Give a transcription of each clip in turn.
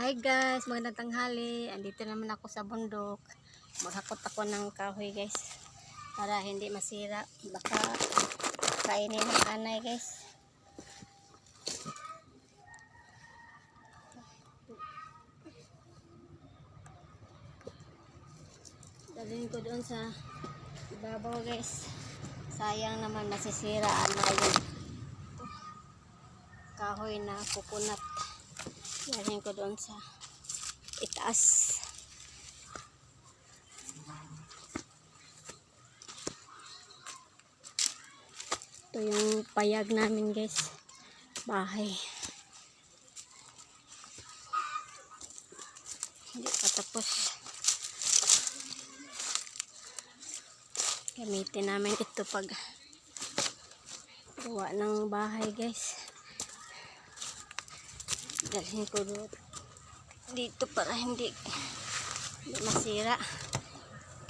Hi guys, magandang tanghali. Andito naman ako sa bundok. Maghakot ako ng kahoy guys. Para hindi masira. Baka kainin ng anay guys. Dalhin ko doon sa ibabaw guys. Sayang naman masisira anay yung kahoy na kukunat. Dalhin ko doon sa itaas. Ito yung payag namin guys. Bahay. Hindi pa tapos. Gamitin namin ito pag gawa ng bahay guys. Dalhin ko dito para hindi, masira.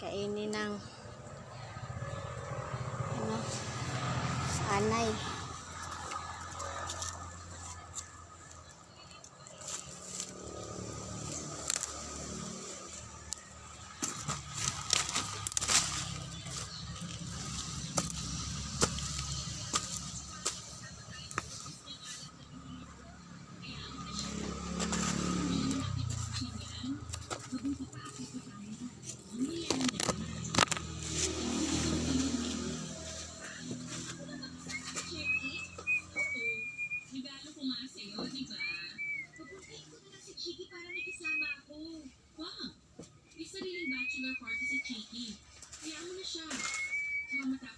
Kainin ng ano, anay.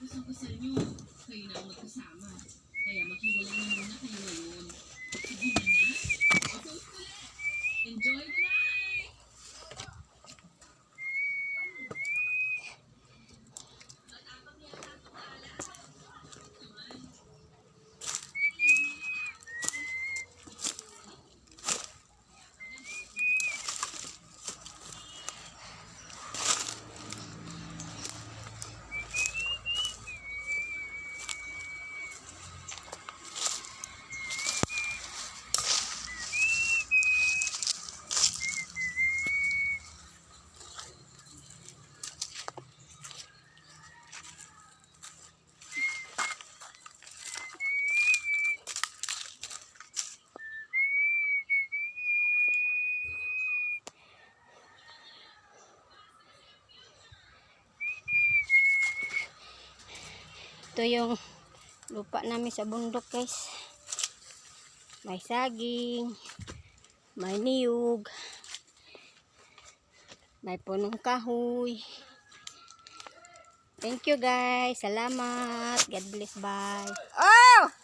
Matapos ang kasal niyo, kayo na ang magkasama. Kaya maghiwalay na muna kayo ngayon. Ito yung lupa namin sa bundok guys. May saging, may niyog, may punong kahoy. Thank you guys. Salamat. God bless. Bye. Oh!